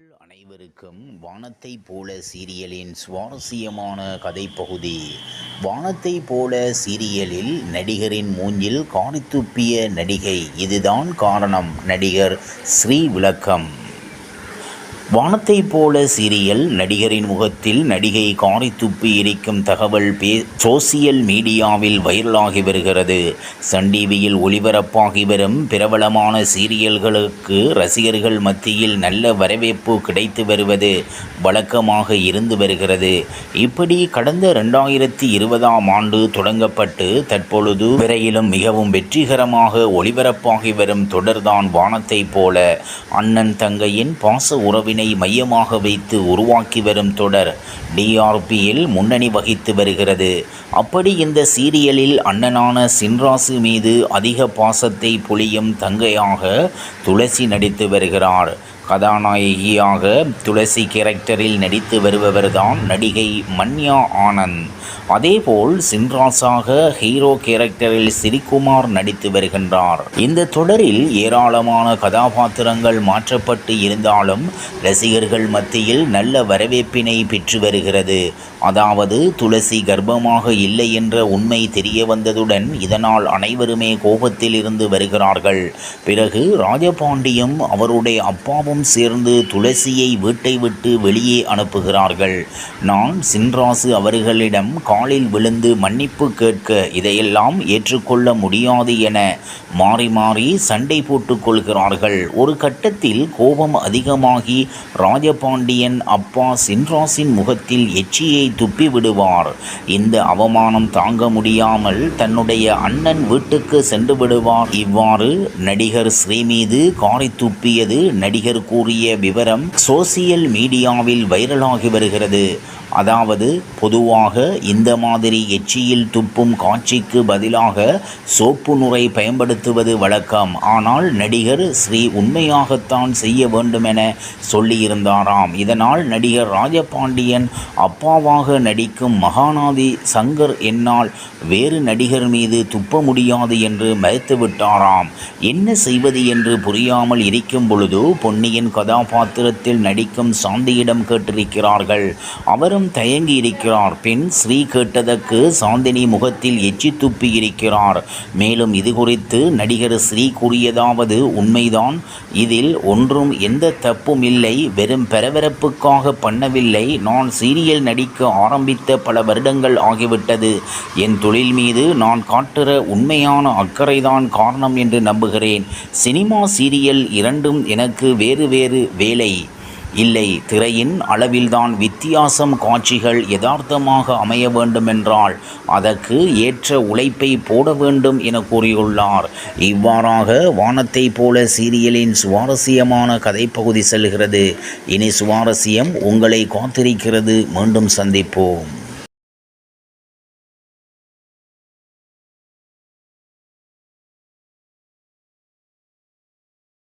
உங்கள் அனைவருக்கும் வானத்தை போல சீரியலின் சுவாரஸ்யமான கதைப்பகுதி. வானத்தை போல சீரியலில் நடிகரின் மூஞ்சில் காணித்துப்பிய நடிகை. இதுதான் காரணம். நடிகர் ஸ்ரீ விளக்கம் வானத்தை போல சீரியல் நடிகரின் முகத்தில் நடிகை காரி துப்பி இருக்கும் தகவல் பே சோசியல் மீடியாவில் வைரலாகி வருகிறது. சன் டிவியில் ஒளிபரப்பாகி வரும் பிரபலமான சீரியல்களுக்கு ரசிகர்கள் மத்தியில் நல்ல வரவேற்பு கிடைத்து வருவது வழக்கமாக இருந்து வருகிறது. இப்படி கடந்த ரெண்டாயிரத்தி இருபதாம் ஆண்டு தொடங்கப்பட்டு தற்பொழுது வரையிலும் மிகவும் வெற்றிகரமாக ஒளிபரப்பாகி வரும் தொடர்தான் வானத்தை போல அண்ணன் தங்கையின் பாச உறவினை மையமாக வைத்து உருவாக்கி வரும் தொடர் டிஆர்பியில் முன்னணி வகித்து வருகிறது. அப்படி இந்த சீரியலில் அண்ணனான சின்ராசு மீது அதிக பாசத்தை பொழியும் தங்கையாக துளசி நடித்து வருகிறார். கதாநாயகியாக துளசி கேரக்டரில் நடித்து வருபவர்தான் நடிகை மன்யா ஆனந்த். அதேபோல் சின்ராசாக ஹீரோ கேரக்டரில் சிறிகுமார் நடித்து வருகின்றார். இந்த தொடரில் ஏராளமான கதாபாத்திரங்கள் மாற்றப்பட்டு இருந்தாலும் ரசிகர்கள் மத்தியில் நல்ல வரவேற்பினை பெற்று வருகிறது. அதாவது துளசி கர்ப்பமாக இல்லை என்ற உண்மை தெரிய வந்ததுடன் இதனால் அனைவருமே கோபத்தில் இருந்து வருகிறார்கள். பிறகு ராஜபாண்டியும் அவருடைய அப்பாவும் சேர்ந்து துளசியை வீட்டை விட்டு வெளியே அனுப்புகிறார்கள். நான் சின்ராசு அவர்களிடம் காலில் விழுந்து மன்னிப்பு கேட்க இதையெல்லாம் ஏற்றுக்கொள்ள முடியாது என மாறி மாறி சண்டை போட்டுக் கொள்கிறார்கள். ஒரு கட்டத்தில் கோபம் அதிகமாகி ராஜபாண்டியன் அப்பா சின்ராசின் முகத்தில் எச்சியை துப்பி விடுவார். இந்த அவமானம் தாங்க முடியாமல் தன்னுடைய அண்ணன் வீட்டுக்கு சென்று விடுவார். இவ்வாறு நடிகர் ஸ்ரீ மீது காரை துப்பியது நடிகர் கூறிய விவரம் சோசியல் மீடியாவில் வைரலாகி வருகிறது. அதாவது பொதுவாக இந்த இந்த மாதிரி எச்சியில் துப்பும் காட்சிக்கு பதிலாக சோப்பு நுரை பயன்படுத்துவது வழக்கம். ஆனால் நடிகர் ஸ்ரீ உண்மையாகத்தான் செய்ய வேண்டுமென சொல்லியிருந்தாராம். இதனால் நடிகர் ராஜபாண்டியன் அப்பாவாக நடிக்கும் மகாநாதி சங்கர் என்னால் வேறு நடிகர் மீது துப்ப முடியாது என்று மறுத்துவிட்டாராம் என்ன செய்வது என்று புரியாமல் இருக்கும் பொழுது பொன்னியின் கதாபாத்திரத்தில் நடிக்கும் சாந்தியிடம் கேட்டிருக்கிறார்கள். அவரும் தயங்கி இருக்கிறார். பின் ஸ்ரீ கேட்டதற்கு சாந்தினி முகத்தில் எச்சி துப்பி இருக்கிறார் மேலும் இது குறித்து நடிகர் ஸ்ரீ கூறியதாவது உண்மைதான். இதில் ஒன்றும் எந்த தப்பும் இல்லை. வெறும் பரபரப்புக்காக பண்ணவில்லை. நான் சீரியல் நடிக்க ஆரம்பித்த பல வருடங்கள் ஆகிவிட்டது. என் தொழில் மீது நான் காட்டுற உண்மையான அக்கறைதான் காரணம் என்று நம்புகிறேன். சினிமா சீரியல் இரண்டும் எனக்கு வேறு வேறு வேலை. இல்லை திரையின் அளவில்தான் வித்தியாசம் காட்சிகள் யதார்த்தமாக அமைய வேண்டுமென்றால் அதற்கு ஏற்ற உழைப்பை போட வேண்டும் என கூறியுள்ளார். இவ்வாறாக வானத்தை போல சீரியலின் சுவாரஸ்யமான கதைப்பகுதி செல்கிறது. இனி சுவாரஸ்யம் உங்களை காத்திருக்கிறது. மீண்டும் சந்திப்போம்.